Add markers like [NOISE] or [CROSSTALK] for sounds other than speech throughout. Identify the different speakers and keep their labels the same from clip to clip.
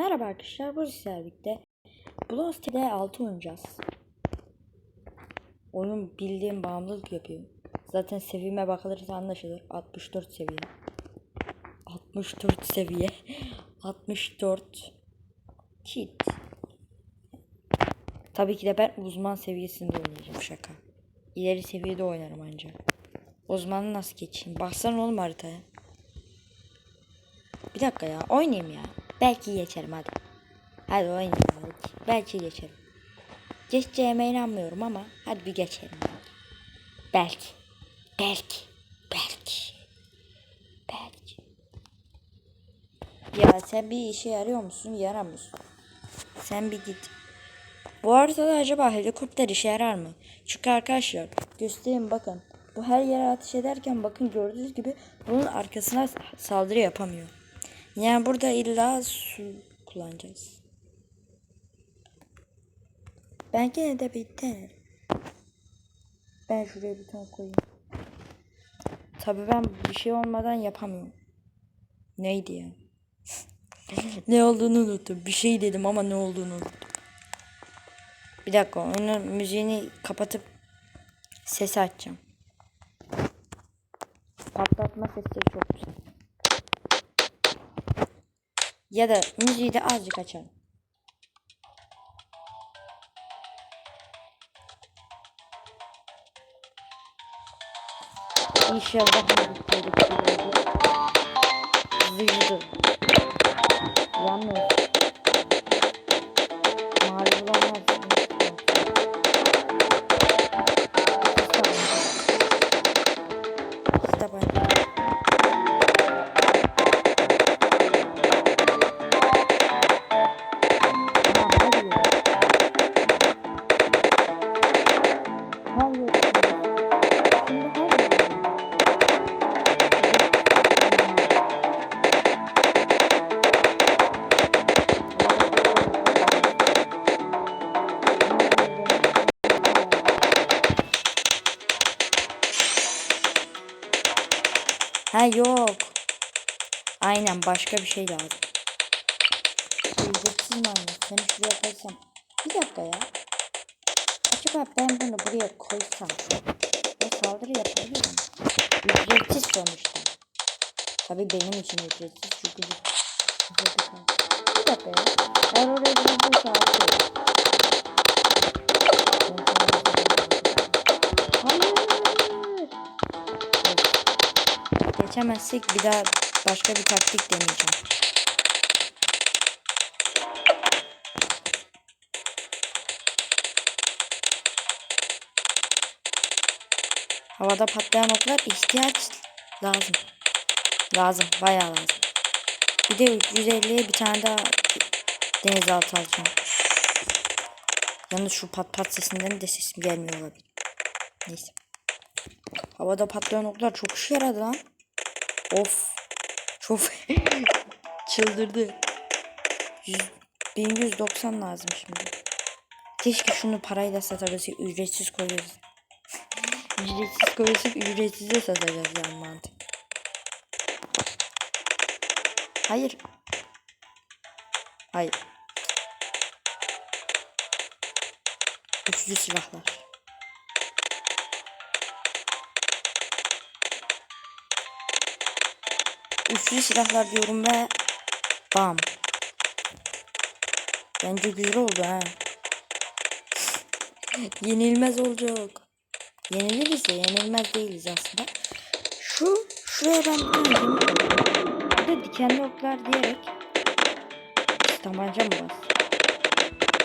Speaker 1: Merhaba arkadaşlar, bu servikte Brawl Stars'te 6 oynayacağız. Oyun bildiğim bağımlılık yapıyor. Zaten seviyeme bakılırsa anlaşılır. 64 seviye. 64 seviye. [LAUGHS] 64 Cheat. Tabii ki de ben uzman seviyesinde oynayacağım şaka. İleri seviyede oynarım ancak. Uzmanı nasıl geçeyim? Baksana oğlum haritaya. Bir dakika ya oynayayım ya. Belki geçerim hadi. Hadi oynayayım belki. Belki geçerim. Geçeceğime inanmıyorum ama hadi bir geçelim. Belki. Belki. Belki. Belki. Ya sen bir işe yarıyor musun? Yaramıyorsun. Sen bir git. Bu arada acaba helikopter işe yarar mı? Çünkü arkadaşlar göstereyim bakın. Bu her yere ateş ederken bakın gördüğünüz gibi bunun arkasına saldırı yapamıyor. Yani burada illa su kullanacağız. Ben gene de bir denerim. Ben şuraya bir ton koyayım. Tabii ben bir şey olmadan yapamıyorum. Neydi ya? [LAUGHS] ne olduğunu unuttum. Bir şey dedim ama ne olduğunu unuttum. Bir dakika onun müziğini kapatıp sesi açacağım. Patlatma sesleri çok güzel. Ya da müziği de azıcık açalım. İnşallah müzikleri. Zıydı. Yalnız. Aynen başka bir şey lazım. Ücretsiz anne? Seni şuraya koysam. Bir dakika ya. Acaba ben bunu buraya koysam. O saldırı yapabilir mi? Ücretsiz sonuçta. Tabii benim için ücretsiz çünkü. Bir dakika ya. Eğer oraya bu saldırı. Hayır. Geçemezsek bir daha başka bir taktik deneyeceğim. Havada patlayan oklar ihtiyaç lazım. Lazım. Bayağı lazım. Bir de 350'ye bir tane daha denizaltı alacağım. Yalnız şu pat pat sesinden de sesim gelmiyor olabilir. Neyse. Havada patlayan oklar çok işe yaradı lan. Of. Çok [LAUGHS] çıldırdı. 100, 1190 lazım şimdi. Keşke şunu parayla satabilsek ücretsiz koyuyoruz. [LAUGHS] ücretsiz koyuyorsak ücretsize satacağız yani mantık. Hayır. Hayır. Üçlü silahlar. Üçlü silahlar diyorum ve bam. Bence güzel oldu ha. [LAUGHS] Yenilmez olacak. Yeniliriz de yenilmez değiliz aslında. Şu şuraya ben. Bir de dikenli oklar diyerek tabanca mı bas?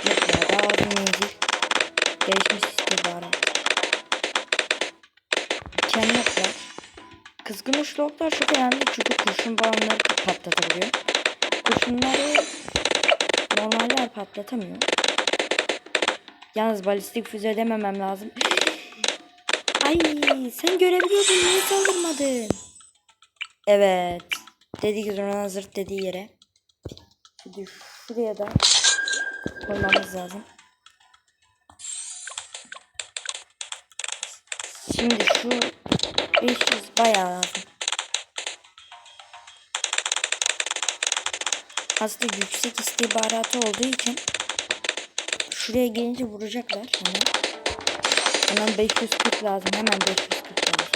Speaker 1: Yok ya daha az menzil. Gelişmiş istihbarat. Dikenli oklar. Kızgın uçlu oklar çok önemli çünkü kurşun balonları patlatabiliyor. Kurşunları normaller patlatamıyor. Yalnız balistik füze dememem lazım. [GASPS] Ay sen görebiliyordun niye saldırmadın? Evet. Dedik Ronald zırt dediği yere. Şimdi şuraya da koymamız lazım. Şimdi şu 500 bayağı lazım. aslında yüksek istihbaratı olduğu için şuraya gelince vuracaklar hemen. Hemen 540 lazım. Hemen 540 lazım.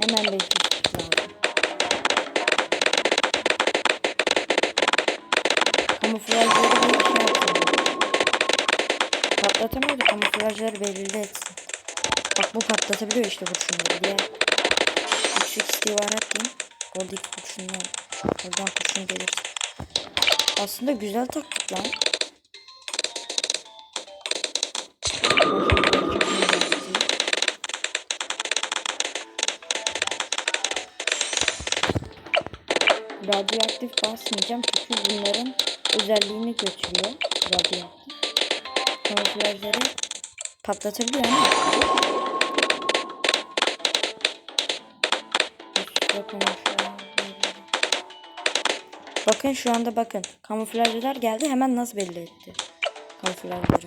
Speaker 1: Hemen 540 lazım. Kamuflajları bir şey yapsın. Patlatamıyor da kamuflajları belirli etsin. Bak bu patlatabiliyor işte kurşunları. Diğer yüksek istihbarat diyeyim. Oradaki kurşunlar. Oradan kurşun gelirse. Aslında güzel taktik lan. Radyoaktif basmayacağım çünkü bunların özelliğini götürüyor. Radyoaktif. Kamuflajları patlatabiliyor ama. Bakın şu anda bakın. Kamuflajlar geldi hemen nasıl belli etti. Kamuflajları.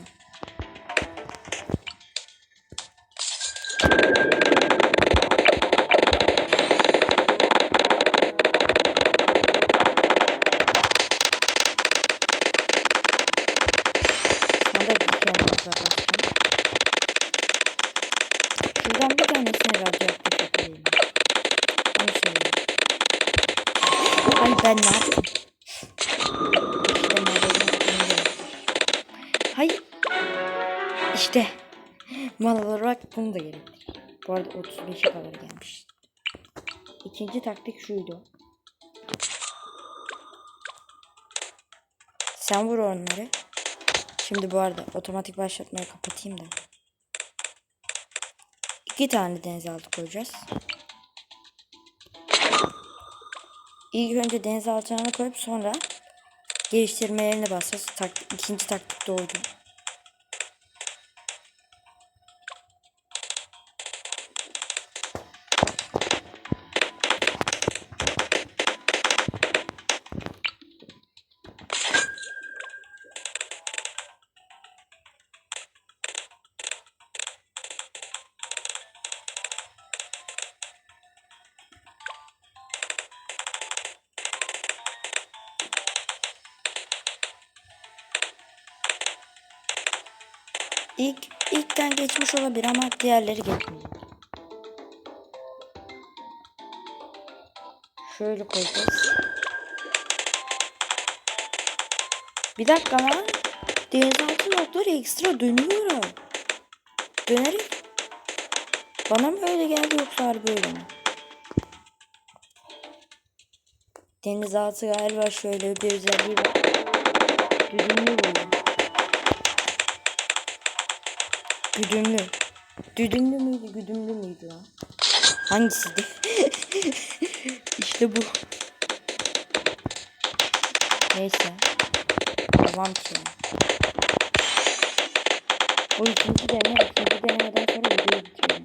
Speaker 1: Ben ne yaptım? Hayır. İşte. Mal olarak bunu da gerektir. Bu arada 35'e kadar gelmiş. İkinci taktik şuydu. Sen vur onları. Şimdi bu arada otomatik başlatmayı kapatayım da. İki tane denizaltı koyacağız. İlk önce denizaltılarını koyup sonra geliştirmelerini basacağız. Tak, ikinci taktik de İlk ilkten geçmiş olabilir ama diğerleri geçmiyor. Şöyle koyacağız. Bir dakika lan. Denizaltı notları ekstra dönüyor. Dönerek. Bana mı öyle geldi yoksa harbi öyle mi? Denizaltı galiba şöyle bir özelliği var. Düdümlü oluyor. Güdümlü. Düdümlü müydü, güdümlü müydü lan? Hangisiydi? [LAUGHS] işte bu. Neyse. Devam ki. Bu ikinci deneme, ikinci denemeden sonra videoyu bitiriyorum.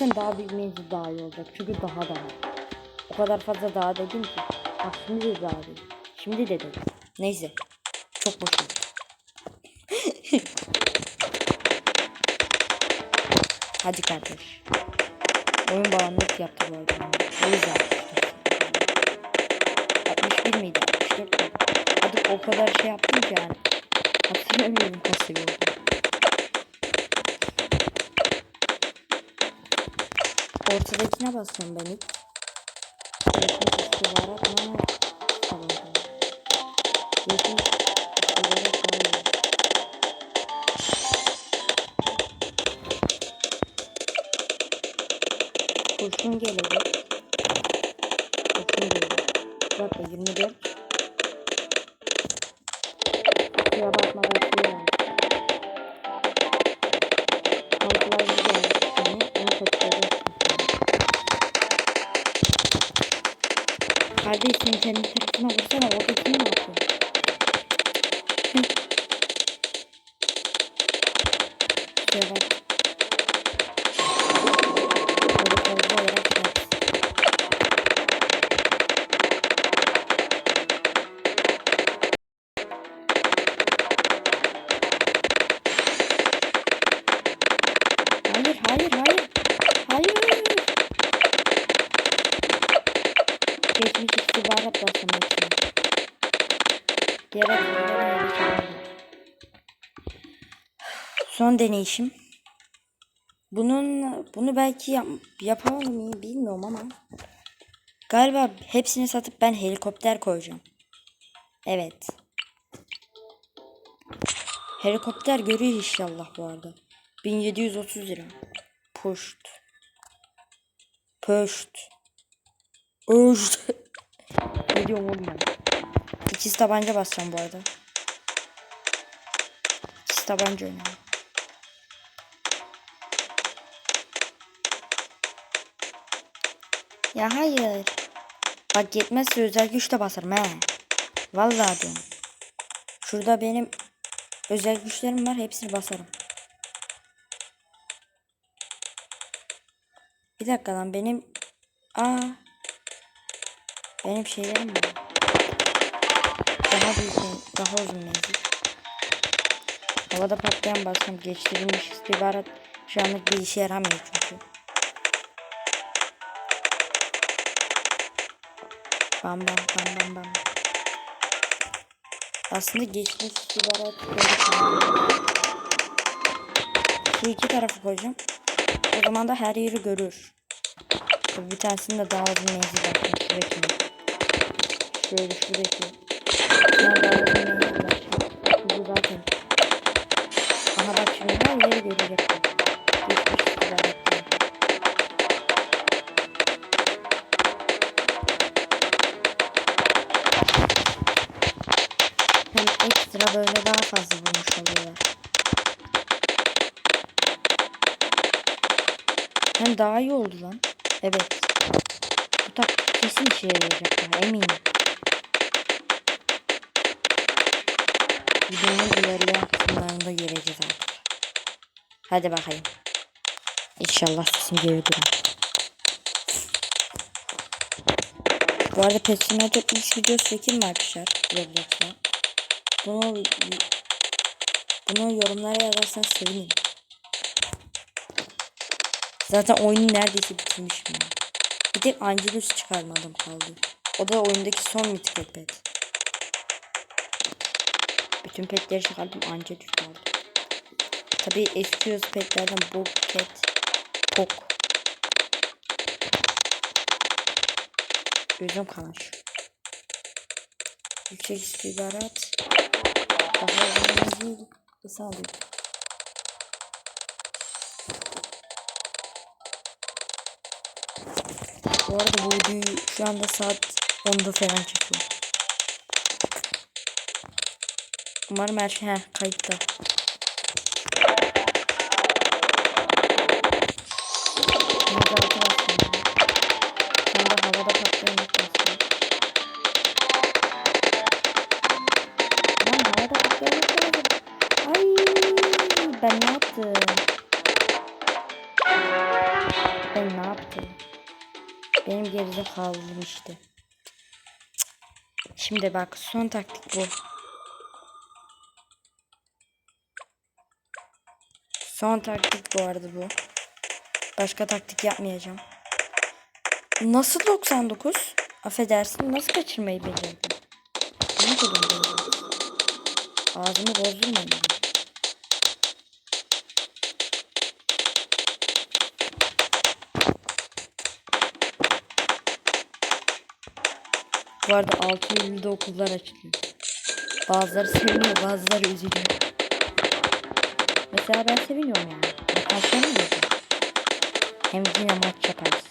Speaker 1: Zaten daha büyük menzil daha iyi olacak. Çünkü daha daha. O kadar fazla daha dedim ki. Bak şimdi de daha değil. Şimdi de dedim. Neyse. Çok boşum. [LAUGHS] Hadi kardeş. Oyun bağımlılık yaptı bu arada. O yüzden. 61 miydi? 64 miydi? Hadi o kadar şey yaptım ki yani. Hatırlamıyorum kaç seviye. Ortadakine basıyorum ben ilk. Yakın istihbarat ama tamam. İstihbarat daha iyi. Kurşun gelecek. Kurşun. Bir dakika 24. Kardeşim kendi tarafına vursana. Oradakini? Hı. Suya bak. Geçelim. Son deneyişim. Bunun bunu belki yap, yapamam mı bilmiyorum ama galiba hepsini satıp ben helikopter koyacağım. Evet. Helikopter görüyor inşallah bu arada. 1730 lira. Puşt. Puşt. Öşt. ne diyorum oğlum ben? İkiz tabanca basacağım bu arada. İkiz tabanca oynayalım. Ya hayır. Bak yetmezse özel güçle basarım he. Vallahi diyorum. Şurada benim özel güçlerim var hepsini basarım. Bir dakika lan benim Aa benim şeylerim var. Daha büyük daha uzun menzil. Havada patlayan basım geçirilmiş istihbarat şu anlık bir işe yaramıyor çünkü. Bam bam bam bam bam. Aslında geçmiş istihbarat. Şu iki tarafı koyacağım. O zaman da her yeri görür. Bir tanesinde daha uzun menzil var. Şuradaki. Şöyle şuradaki. Bu zaten. Aha bak şimdi her yeri görecek. Geçmiş koyduk. Hem ekstra böyle daha fazla bulmuş oluyorlar. Hem daha iyi oldu lan. Evet. Bu taktik kesin işe yarayacak ya eminim. Videonun ilerleyen kısımlarında göreceğiz artık. Hadi bakayım. İnşallah sesim geri durur. Bu arada Pet Simulator ilk videosu çekim arkadaşlar? Roblox'ta. Bunu, bunu yorumlara yazarsanız sevinirim. Zaten oyunu neredeyse bitirmişim ya. Bir tek Angelus çıkarmadım kaldı. O da oyundaki son mitik pet. Bütün petleri çıkardım Angelus kaldı. Tabi eski yüz petlerden bu pet Pok. Gözüm kalan şu. Yüksek istihbarat. Daha uzun değil. Kısa alayım. Bu arada bu videoyu şu anda saat 10'da falan çekiyor. Umarım her şey heh, kayıtta. Ben ne yaptım? Ben ne yaptım? Benim geride kalmıştı. Şimdi bak son taktik bu. Son taktik bu arada bu. Başka taktik yapmayacağım. Nasıl 99? Affedersin nasıl kaçırmayı becerdin? Ne dedim böyle? Ağzımı bozdurmayın. Bu arada 6 Eylül'de okullar açılıyor. Bazıları seviniyor, bazıları üzülüyor. Mesela ben seviniyorum yani. Mı diyorsun? Hem yine maç yaparız.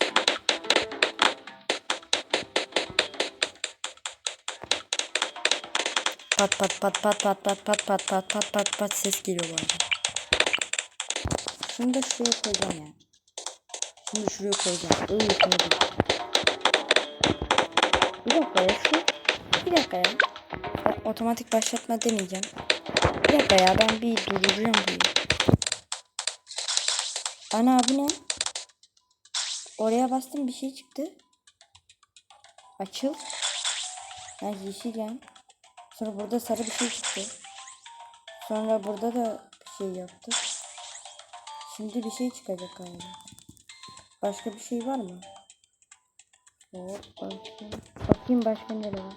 Speaker 1: Pat pat pat pat pat pat pat pat pat pat pat pat ses geliyor bu arada. Şunu da şuraya koyacağım ya. Şunu da şuraya koyacağım. İyi koydum. Bir dakika ya şu. Bir dakika ya. Otomatik başlatma demeyeceğim. Bir dakika ya ben bir durduracağım burayı. Ana bu ne? Oraya bastım bir şey çıktı. Açıl. Ben yeşil yan. Sonra burada sarı bir şey çıktı. Sonra burada da bir şey yaptı. Şimdi bir şey çıkacak galiba. Başka bir şey var mı? Hop bakayım. Bakayım başka nere var.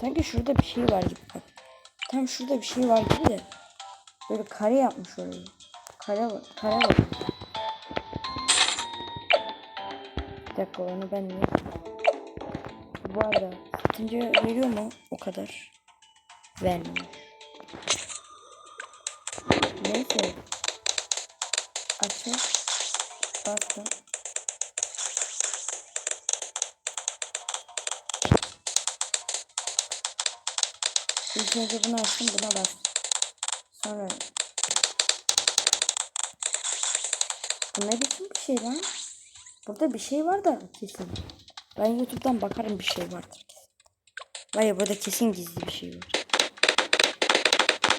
Speaker 1: Sanki şurada bir şey var gibi bak. Tam şurada bir şey var gibi de. Böyle kare yapmış orayı. Kare var. Kare var. Bir dakika onu ben niye? Bu arada satınca veriyor mu? O kadar. Vermiyor. İlk önce bunu açtım buna bastım. Sonra Bu ne biçim bir şey lan? Burada bir şey var da kesin. Ben YouTube'dan bakarım bir şey vardır ya burada kesin gizli bir şey var.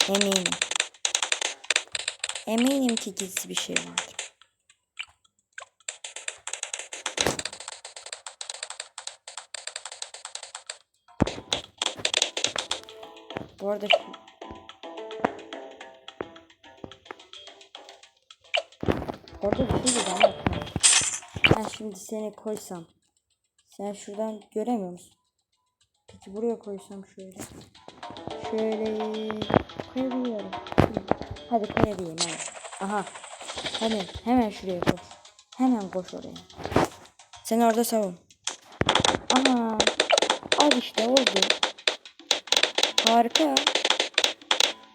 Speaker 1: Eminim. Eminim ki gizli bir şey vardır. Bu arada şu... Orada bir şey. Ben şimdi seni koysam. Sen şuradan göremiyor musun? Peki buraya koysam şöyle. Şöyle koyabiliyorum. Hadi koyayım hadi. Aha. Hadi hemen şuraya koş. Hemen koş oraya. Sen orada savun. Aha. Al işte oldu. Harika.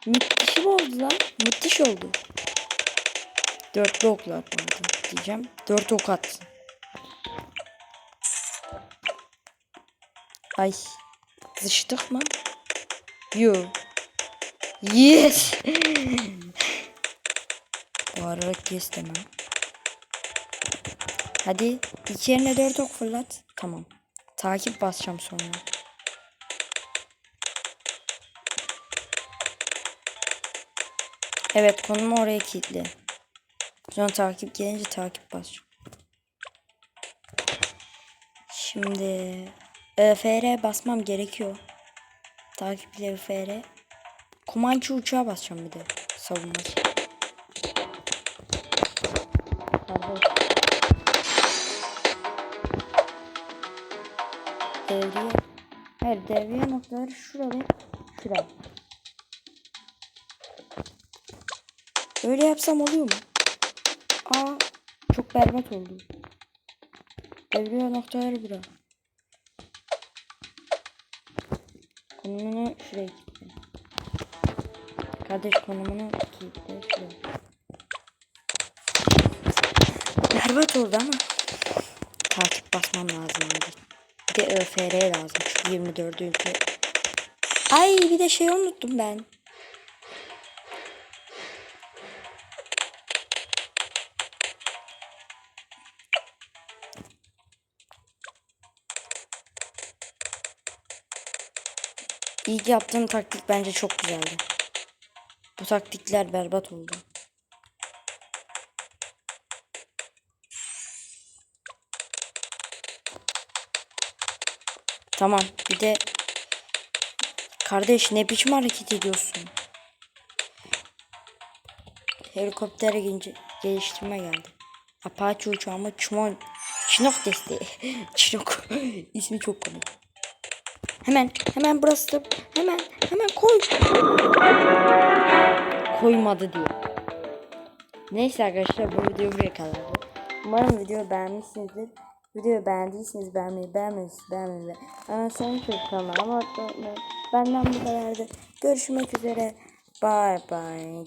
Speaker 1: Müthişim oldu lan. Müthiş oldu. Dörtlü okla atmadı diyeceğim. Dört ok atsın. Ay. Zıştık mı? Yo. Yes. [LAUGHS] Bağırarak kes demem. Hadi. iki yerine dört ok fırlat. Tamam. Takip basacağım sonra. Evet konumu oraya kilitli. Sonra takip gelince takip basacağım. Şimdi ÖFR basmam gerekiyor. Takiple ÖFR. Kumançı uçağa basacağım bir de. Savunması. Devriye. Hayır devriye noktaları şurada. Şurada. Öyle yapsam oluyor mu? Aa çok berbat oldu. Devriye noktaları bura. Konumunu şuraya kilitle. Kardeş konumunu kilitle şuraya. Berbat oldu ama takip basmam lazım. Bir de ÖFR lazım. Şu 24 ülke. Ay bir de şey unuttum ben. İlk yaptığım taktik bence çok güzeldi. Bu taktikler berbat oldu. Tamam bir de kardeş ne biçim hareket ediyorsun? Helikoptere gince- geliştirme geldi. Apache uçağımı Çmon Çinok desteği. [LAUGHS] Çinok. İsmi çok komik. Hemen hemen burası da hemen hemen koy. Koymadı diyor. Neyse arkadaşlar bu video buraya kadardı. Umarım videoyu beğenmişsinizdir. Videoyu beğendiyseniz beğenmeyi, beğenmediyseniz beğenmeyi hemen son kanalıma abone olmayı. Benden bu kadardı. Görüşmek üzere. Bye bye.